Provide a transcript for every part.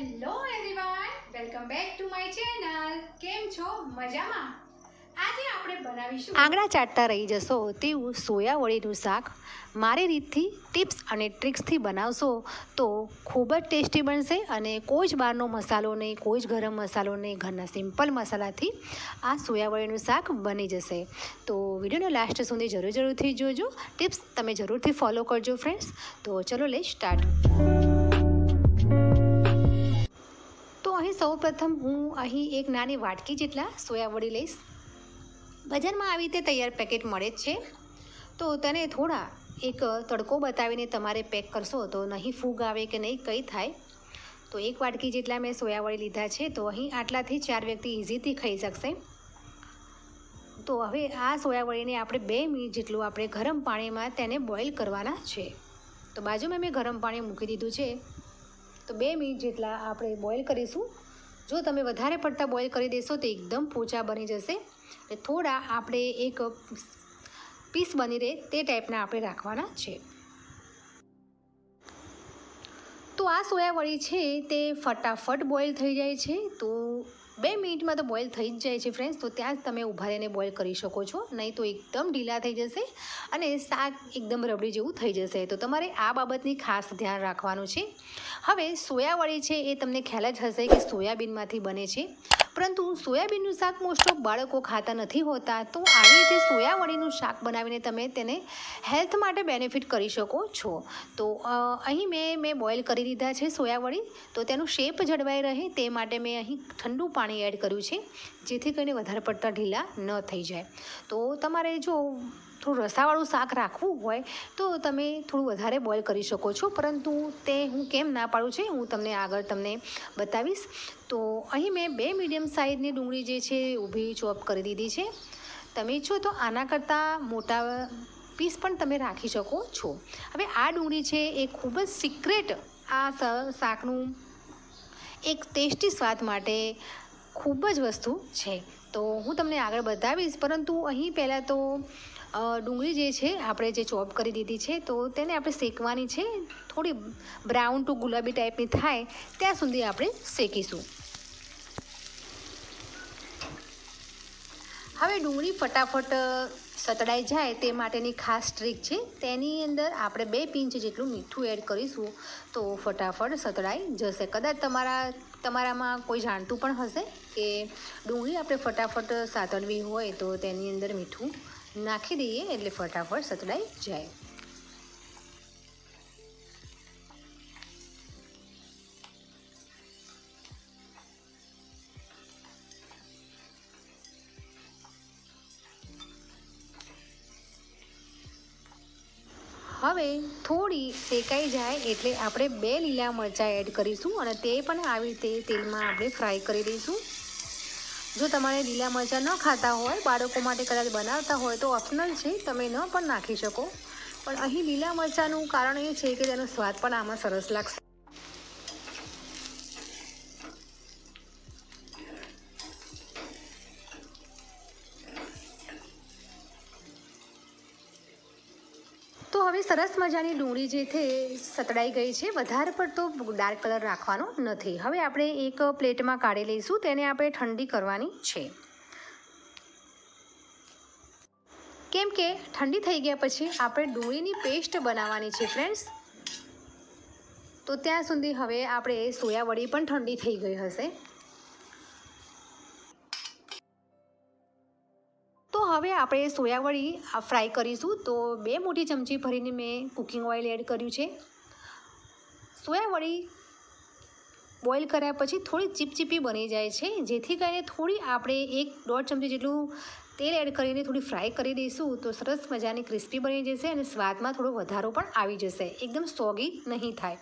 Hello everyone welcome back to my channel કેમ છો? મજામાં? આજે આપણે બનાવીશું આંગળા ચાટતા રહી જશો તેવું સોયા વળીનું શાક. મારી રીતથી, ટિપ્સ અને ટ્રિક્સથી બનાવશો તો ખૂબ જ ટેસ્ટી બનશે અને કોઈ જ બહારનો મસાલો નહીં, કોઈ જ ગરમ મસાલો નહીં, ઘરના સિમ્પલ મસાલાથી આ સોયા વડીનું શાક બની જશે. તો વિડીયોને લાસ્ટ સુધી જરૂર જરૂરથી જોજો. ટિપ્સ તમે જરૂરથી ફોલો કરજો ફ્રેન્ડ્સ તો ચલો લે સ્ટાર્ટ સૌપ્રથમ હું અહીં એક નાની વાટકી જેટલા સોયા વડી લઈશ. બજારમાં આવી રીતે તૈયાર પેકેટ મળે જ છે. તો તેને થોડા એક તડકો બતાવીને તમારે પેક કરશો તો નહીં ફૂગ આવે કે નહીં કંઈ થાય. તો એક વાટકી જેટલા મેં સોયાવડી લીધા છે તો અહીં આટલાથી ચાર વ્યક્તિ ઇઝીથી ખાઈ શકશે. તો હવે આ સોયાવળીને આપણે બે મિનિટ જેટલું આપણે ગરમ પાણીમાં તેને બોઇલ કરવાના છે. તો બાજુમાં મેં ગરમ પાણી મૂકી દીધું છે. તો બે મિનિટ જેટલા આપણે બોઇલ કરીશું. જો તમે વધારે પડતા બોઇલ કરી દેશો તો એકદમ પોચા બની જશે. થોડા આપણે એક પીસ બની રહે તે ટાઈપના આપણે રાખવાના છે. તો આ સોયાવડી છે તે ફટાફટ બોઇલ થઈ જાય છે. તો બે મિનિટમાં તો બોઇલ થઈ જ જાય છે ફ્રેન્ડ્સ તો ત્યાં જ તમે ઊભા રહીને બોઇલ કરી શકો છો. નહીં તો એકદમ ઢીલા થઈ જશે અને શાક એકદમ રબડી જેવું થઈ જશે. તો તમારે આ બાબતની ખાસ ધ્યાન રાખવાનું છે. હવે સોયાવડી છે એ તમને ખ્યાલ જ હશે કે સોયાબીનમાંથી બને છે. પરંતુ સોયાબીનનું શાક મોસ્ટ ઓફ બાળકો ખાતા નથી હોતા, તો આવી રીતે સોયાવડીનું શાક બનાવીને તમે તેને હેલ્થ માટે બેનિફિટ કરી શકો છો. તો અહીં મેં મેં બોઇલ કરી દીધા છે સોયાવડી તો તેનું શેપ જળવાઈ રહે તે માટે મેં અહીં ઠંડુ પાણી એડ કર્યું છે, જેથી કરીને વધારે પડતા ઢીલા ન થઈ જાય. તો તમારે જો થોડું રસાવાળું શાક રાખવું હોય તો તમે થોડું વધારે બોઇલ કરી શકો છો. પરંતુ તે હું કેમ ના પાડું છે, હું તમને આગળ તમને બતાવીશ. તો અહીં મેં બે મીડિયમ સાઇઝની ડુંગળી જે છે, ઊભી ચોપ કરી દીધી છે. તમે ઈચ્છો તો આના કરતાં મોટા પીસ પણ તમે રાખી શકો છો. હવે આ ડુંગળી છે, એ ખૂબ જ સિક્રેટ આ શાકનું એક ટેસ્ટી સ્વાદ માટે ખૂબ જ વસ્તુ છે. તો હું તમને આગળ બતાવીશ, પરંતુ અહીં પહેલાં તો ડુંગળી જે છે, આપણે જે ચોપ કરી દીધી છે, તો તેને આપણે શેકવાની છે. થોડી બ્રાઉન ટુ ગુલાબી ટાઈપની થાય, ત્યાં સુધી આપણે શેકીશું. હવે ડુંગળી ફટાફટ સતડાઈ જાય તે માટેની ખાસ ટ્રીક છે. તેની અંદર આપણે બે પિંચ જેટલું મીઠું એડ કરીશું, તો ફટાફટ સતડાઈ જશે. કદાચ તમારા, તમારામાં કોઈ જાણતું પણ હશે કે ડુંગળી આપણે ફટાફટ સાતડવી હોય તો તેની અંદર મીઠું નાખી દઈએ એટલે ફટાફટ સતડાઈ જાય. હવે થોડી શેકાઈ જાય એટલે આપણે બે લીલા મરચાં એડ કરીશું અને તે પણ આવી રીતે તેલમાં આપણે ફ્રાય કરી દઈશું. જો તમારે લીલા મરચાં ન ખાતા હોય, બાળકો માટે કદાચ બનાવતા હોય તો ઓપ્શનલ છે, તમે ન પણ નાખી શકો. પણ અહીં લીલા મરચાંનું કારણ એ છે કે તેનો સ્વાદ પણ આમાં સરસ લાગશે. તો હવે સરસ મજાની ડુંગળી જે છે સતડાઈ ગઈ છે. વધારે પડતો ડાર્ક કલર રાખવાનો નથી. હવે આપણે એક પ્લેટમાં કાઢી લઈશું. તેને આપણે ઠંડી કરવાની છે. કેમ કે ઠંડી થઈ ગયા પછી આપણે ડુંગળીની પેસ્ટ બનાવવાની છે ફ્રેન્ડ્સ તો ત્યાં સુધી હવે આપણે સોયાવડી પણ ઠંડી થઈ ગઈ હશે. હવે આપણે સોયાવળી આ ફ્રાય કરીશું. તો બે મોટી ચમચી ભરીને મેં કુકિંગ ઓઇલ એડ કર્યું છે. સોયાવળી બોઇલ કર્યા પછી થોડી ચીપચીપી બની જાય છે, જેથી કરીને થોડી આપણે એક દોઢ ચમચી જેટલું તેલ એડ કરીને થોડી ફ્રાય કરી દઈશું તો સરસ મજાની ક્રિસ્પી બની જશે અને સ્વાદમાં થોડો વધારો પણ આવી જશે. એકદમ સોગી નહીં થાય.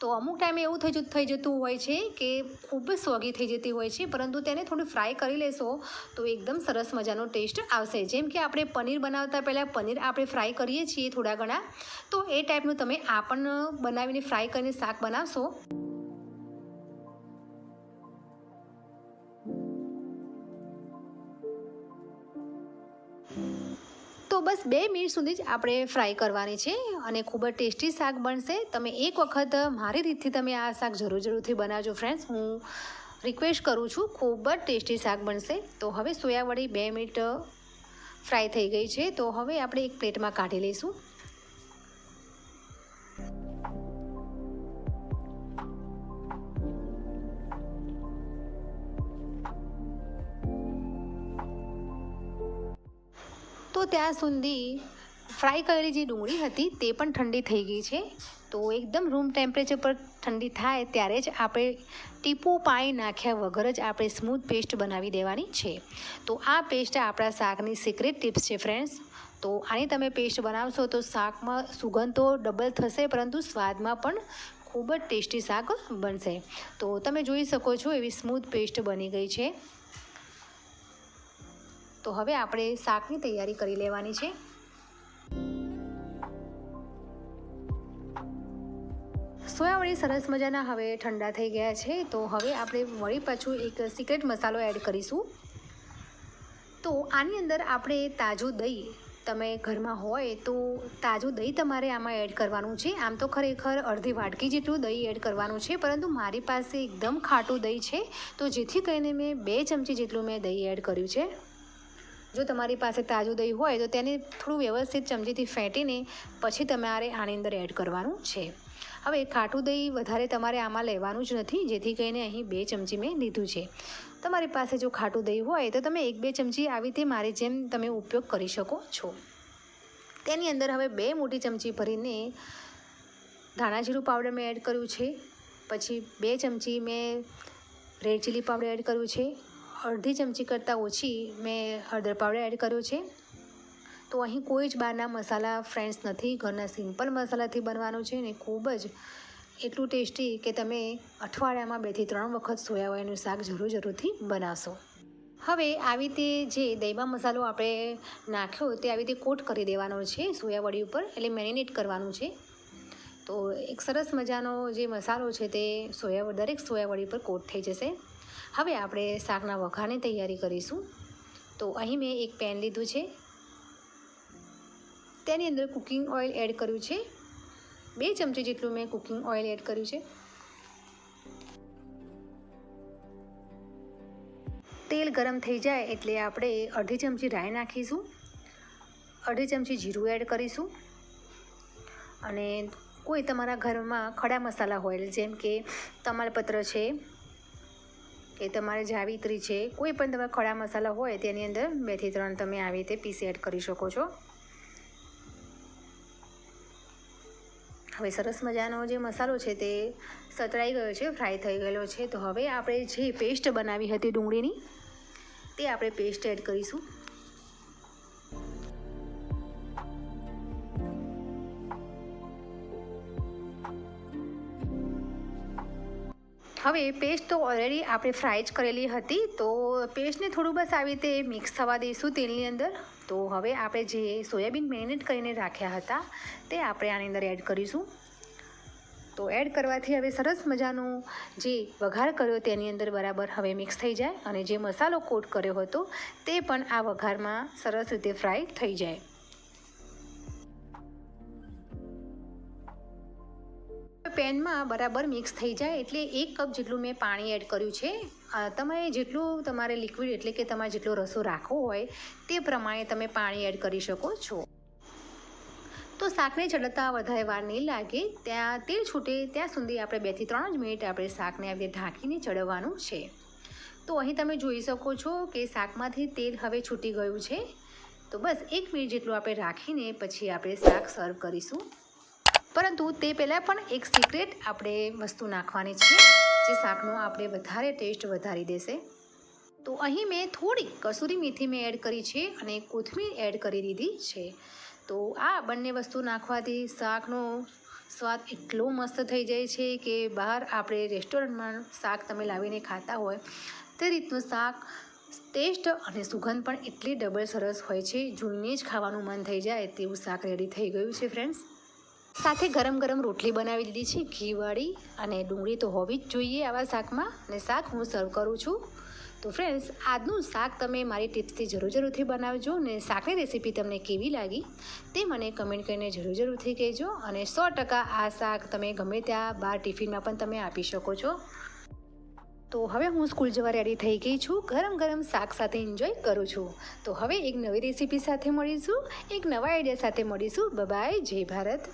તો અમુક ટાઈમે એવું થઈ થઈ જતું હોય છે કે ખૂબ જ સોગી થઈ જતી હોય છે, પરંતુ તેને થોડી ફ્રાય કરી લેશો તો એકદમ સરસ મજાનો ટેસ્ટ આવશે. જેમ કે આપણે પનીર બનાવતા પહેલાં પનીર આપણે ફ્રાય કરીએ છીએ થોડા ઘણા, તો એ ટાઈપનું તમે આ પણ બનાવીને ફ્રાય કરીને શાક બનાવશો. તો બસ બે મિનિટ સુધી જ આપણે ફ્રાય કરવાની છે અને ખૂબ જ ટેસ્ટી શાક બનશે. તમે એક વખત મારી રીતથી તમે આ શાક જરૂર જરૂરથી બનાવજો ફ્રેન્ડ્સ હું રિક્વેસ્ટ કરું છું ખૂબ જ ટેસ્ટી શાક બનશે. તો હવે સોયાવડી બે મિનિટ ફ્રાય થઈ ગઈ છે. તો હવે આપણે એક પ્લેટમાં કાઢી લઈશું. તો ત્યાં સુધી ફ્રાય કરેલી જે ડુંગળી હતી તે પણ ઠંડી થઈ ગઈ છે. તો એકદમ રૂમ ટેમ્પરેચર પર ઠંડી થાય ત્યારે જ આપણે ટીપું પાણી નાખ્યા વગર જ આપણે સ્મૂથ પેસ્ટ બનાવી દેવાની છે. તો આ પેસ્ટ આપણા શાકની સિક્રેટ ટિપ્સ છે ફ્રેન્ડ્સ તો આની તમે પેસ્ટ બનાવશો તો શાકમાં સુગંધ તો ડબલ થશે પરંતુ સ્વાદમાં પણ ખૂબ જ ટેસ્ટી શાક બનશે. તો તમે જોઈ શકો છો એવી સ્મૂથ પેસ્ટ બની ગઈ છે. તો હવે આપણે શાકની તૈયારી કરી લેવાની છે. સોયાવળી સરસ મજાના હવે ઠંડા થઈ ગયા છે, તો હવે આપણે વળી પાછું એક સિક્રેટ મસાલો એડ કરીશું. તો આની અંદર આપણે તાજું દહીં તમે ઘરમાં હોય તો તાજું દહીં તમારે આમાં એડ કરવાનું છે. આમ તો ખરેખર અડધી વાટકી જેટલું દહીં એડ કરવાનું છે, પરંતુ મારી પાસે એકદમ ખાટું દહીં છે. તો જેથી કરીને મેં બે ચમચી જેટલું મેં દહીં એડ કર્યું છે. જો તમારી પાસે તાજું દહીં હોય તો તેને થોડું વ્યવસ્થિત ચમચીથી ફેંટીને પછી તમારે આની અંદર એડ કરવાનું છે. હવે ખાટું દહીં વધારે તમારે આમાં લેવાનું જ નથી, જેથી કરીને અહીં બે ચમચી મેં લીધું છે. તમારી પાસે જો ખાટું દહીં હોય તો તમે એક બે ચમચી આવી રીતે મારી જેમ તમે ઉપયોગ કરી શકો છો. તેની અંદર હવે બે મોટી ચમચી ભરીને ધાણા જીરું પાવડર મેં એડ કર્યું છે. પછી બે ચમચી મેં રેડ ચીલી પાવડર એડ કર્યું છે. અડધી ચમચી કરતાં ઓછી મેં હળદર પાવડર એડ કર્યો છે. તો અહીં કોઈ જ બહારના મસાલા ફ્રેન્ડ્સ નથી. ઘરના સિમ્પલ મસાલાથી બનવાનું છે ને ખૂબ જ એટલું ટેસ્ટી કે તમે અઠવાડિયામાં બેથી ત્રણ વખત સોયાવાળીનું શાક જરૂર જરૂરથી બનાવશો. હવે આવી રીતે જે દહીંમાં મસાલો આપણે નાખ્યો તે આવી રીતે કોટ કરી દેવાનો છે સોયાવડી ઉપર એટલે મેરિનેટ કરવાનું છે. તો એક સરસ મજાનો જે મસાલો છે તે સોયા દરેક સોયાવડી પર કોટ થઈ જશે. હવે આપણે શાકના વઘારની તૈયારી કરીશું. તો અહીં મેં એક પેન લીધું છે. તેની અંદર કુકિંગ ઓઇલ એડ કર્યું છે. બે ચમચી જેટલું મેં કુકિંગ ઓઇલ એડ કર્યું છે. તેલ ગરમ થઈ જાય એટલે આપણે અડધી ચમચી રાઈ નાખીશું. અડધી ચમચી જીરું એડ કરીશું. અને કોઈ તમારા ઘરમાં ખડા મસાલા હોય, જેમ કે તમાલપત્ર છે, કે તમારે જાવિત્રી છે, કોઈ પણ તમારા ખડા મસાલા હોય, તેની અંદર બેથી ત્રણ તમે આવી રીતે પીસ એડ કરી શકો છો. હવે સરસ મજાનો જે મસાલો છે તે સતરાઈ ગયો છે, ફ્રાય થઈ ગયેલો છે. તો હવે આપણે જે પેસ્ટ બનાવી હતી ડુંગળીની, તે આપણે પેસ્ટ એડ કરીશું. હવે પેસ્ટ તો ઓલરેડી આપણે ફ્રાય જ કરેલી હતી, તો પેસ્ટને થોડું બસ આવી રીતે મિક્સ થવા દઈશું તેલની અંદર. તો હવે આપણે જે સોયાબીન મેરિનેટ કરીને રાખ્યા હતા, તે આપણે આની અંદર એડ કરીશું. તો એડ કરવાથી હવે સરસ મજાનું જે વઘાર કર્યો તેની અંદર બરાબર હવે મિક્સ થઈ જાય, અને જે મસાલો કોટ કર્યો હતો, તે પણ આ વઘારમાં સરસ રીતે ફ્રાય થઈ જાય. પેનમાં બરાબર મિક્સ થઈ જાય એટલે એક કપ જેટલું મેં પાણી એડ કર્યું છે. તમે જેટલું તમારે લિક્વિડ એટલે કે તમારે જેટલો રસો રાખવો હોય તે પ્રમાણે તમે પાણી એડ કરી શકો છો. તો શાકને ચડતા વધારે વાર નહીં લાગે, ત્યાં તેલ છૂટે, ત્યાં સુધી આપણે બેથી ત્રણ જ મિનિટ આપણે શાકને આવી ઢાંકીને ચડવાનું છે. તો અહીં તમે જોઈ શકો છો કે શાકમાંથી તેલ હવે છૂટી ગયું છે. તો બસ એક મિનિટ જેટલું આપણે રાખીને પછી આપણે શાક સર્વ કરીશું. પરંતુ તે પહેલાં પણ એક સિક્રેટ આપણે વસ્તુ નાખવાની છે, જે શાકનો આપણે વધારે ટેસ્ટ વધારી દેશે. તો અહીં મેં થોડી કસૂરી મેથી મેં એડ કરી છે અને કોથમીર એડ કરી દીધી છે. તો આ બંને વસ્તુ નાખવાથી શાકનો સ્વાદ એટલો મસ્ત થઈ જાય છે કે બહાર આપણે રેસ્ટોરન્ટમાં શાક તમે લાવીને ખાતા હોય, તે રીતનું શાક ટેસ્ટ અને સુગંધ પણ એટલી ડબલ સરસ હોય છે, જોઈને જ ખાવાનું મન થઈ જાય તેવું શાક રેડી થઈ ગયું છે ફ્રેન્ડ્સ સાથે ગરમ ગરમ રોટલી બનાવી દીધી છે, ઘીવાળી અને ડુંગળી તો હોવી જ જોઈએ આવા શાકમાં અને શાક હું સર્વ કરું છું. તો ફ્રેન્ડ્સ આજનું શાક તમે મારી ટિપ્સથી જરૂર જરૂરથી બનાવજો અને શાકની રેસીપી તમને કેવી લાગી તે મને કમેન્ટ કરીને જરૂર જરૂરથી કહેજો અને સો ટકા આ શાક તમે ગમે ત્યાં બહાર ટિફિનમાં પણ તમે આપી શકો છો. તો હવે હું સ્કૂલ જવા રેડી થઈ ગઈ છું, ગરમ ગરમ શાક સાથે એન્જોય કરું છું. તો હવે એક નવી રેસીપી સાથે મળીશું, એક નવા આઈડિયા સાથે મળીશું. બાય જય ભારત.